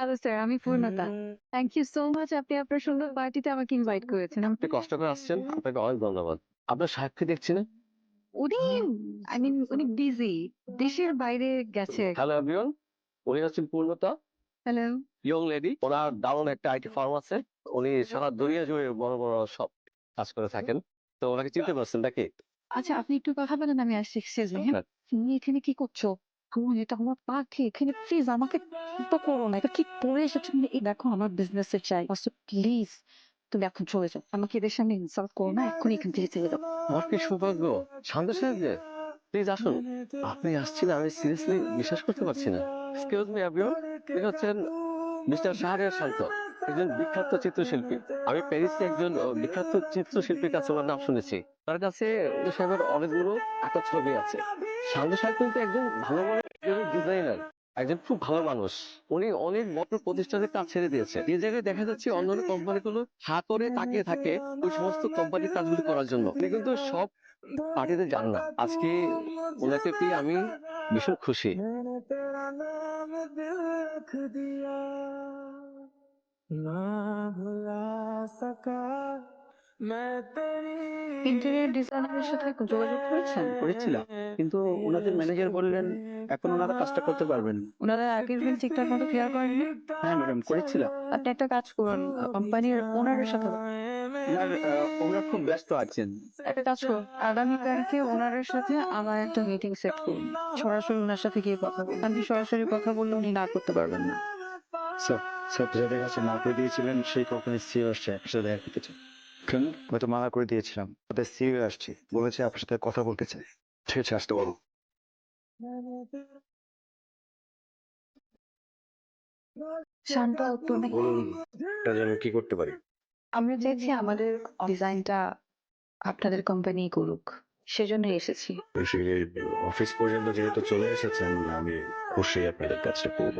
Hello sir আমি পূর্ণতা। Thank you so much আপনি আপনার সুন্দর পার্টিতে আমাকে ইনভাইট করেছেন। আপনি কষ্ট করে আসছেন। আপনাকে অনেক ধন্যবাদ। আপনার সাহেবকে দেখছি না? উনি আই মিন উনি বিজি দেশের বাইরে গেছে। হ্যালো এভরিওয়ান উনি হচ্ছেন পূর্ণতা। হ্যালো ইয়ং লেডি ওনার দারুণ একটা আইটি ফার্ম আছে। উনি সারা দুনিয়া জুড়ে বড় বড় সব কাজ করে থাকেন। তো ওনাকে চিনতে পারছেন নাকি? আচ্ছা আপনি একটু কথা বলেন আমি আসছি। এক্সচেঞ্জ হ্যাঁ। তুমি এখানে কি করছ? তুমি এটা আমার পাখি, এখানে প্লিজ আমাকে তো করো না, এটা কি করে এসেছ। এই দেখো, আমার বিজনেসে চাই। প্লিজ তুমি এখন চলে যাও। আমাকে এদের সামনে ইনসাল্ট করো না, এক্ষুনি এখান থেকে চলে যাও। আমার কি সৌভাগ্য? শান্ত সাহেব প্লিজ আসুন। আপনি আসছেন, আমি সিরিয়াসলি বিশ্বাস করতে পারছি না। এক্সকিউজ মি এভরিওয়ান তিনি হচ্ছেন মিস্টার শাহরিয়ার শান্ত একজন বিখ্যাত চিত্রশিল্পী। আমি প্যারিসে একজন বিখ্যাত চিত্রশিল্পীর কাছে ওনার নাম শুনেছি। তার কাছে সাহেবের অনেকগুলো আঁকা ছবি আছে। শান্ত সাহেব কিন্তু একজন ভালো মানের ডিজাইনার একজন খুব ভালো মানুষ। উনি অনেক বড় প্রতিষ্ঠানের কাজ ছেড়ে দিয়েছে। এই জায়গায় দেখা যাচ্ছে অন্য অন্যান্য কোম্পানিগুলো হা করে তাকিয়ে থাকে ওই সমস্ত কোম্পানির কাজগুলি করার জন্য। উনি কিন্তু সব পার্টিতে যান না। আজকে ওনাকে পেয়ে আমি ভীষণ খুশি। ইন্টেরিয়র ডিজাইনারের সাথে যোগাযোগ করেছেন? করেছিলাম। কিন্তু ওনাদের ম্যানেজার বললেন এখন ওনারা কাজটা করতে পারবেন না। ওনারা আগের দিন ঠিকঠাক মতো ক্লিয়ার করেননি? হ্যাঁ ম্যাডাম করেছিলাম। আপনি একটা কাজ করুন কোম্পানির ওনারের সাথে ওনার খুব ব্যস্ত আছেন। একটা কাজ করুন আগামী আগামীকালকে ওনারের সাথে আমার একটা মিটিং সেট করুন। সরাসরি ওনার সাথে গিয়ে কথা বলুন। আপনি সরাসরি কথা বললে উনি না করতে পারবেন না। স্যার স্যার যাদের কাছে না করে দিয়েছিলেন সেই কোম্পানির সিও আসছে আপনার সাথে দেখা করতে চাই। কেন? আমি তো মানা করে দিয়েছিলাম। ওদের সিও আসছে। বলেছে আপনার সাথে কথা বলতে চাই। ঠিক আছে আসতে বলো। শান্ত তুমি এটা যেন কি করতে পারি? আমরা আমাদের ডিজাইনটা আপনাদের কোম্পানি করুক। সেজন্য এসেছি। অফিস পর্যন্ত যেহেতু চলে এসেছেন আমি খুশি আপনাদের কাজটা করব।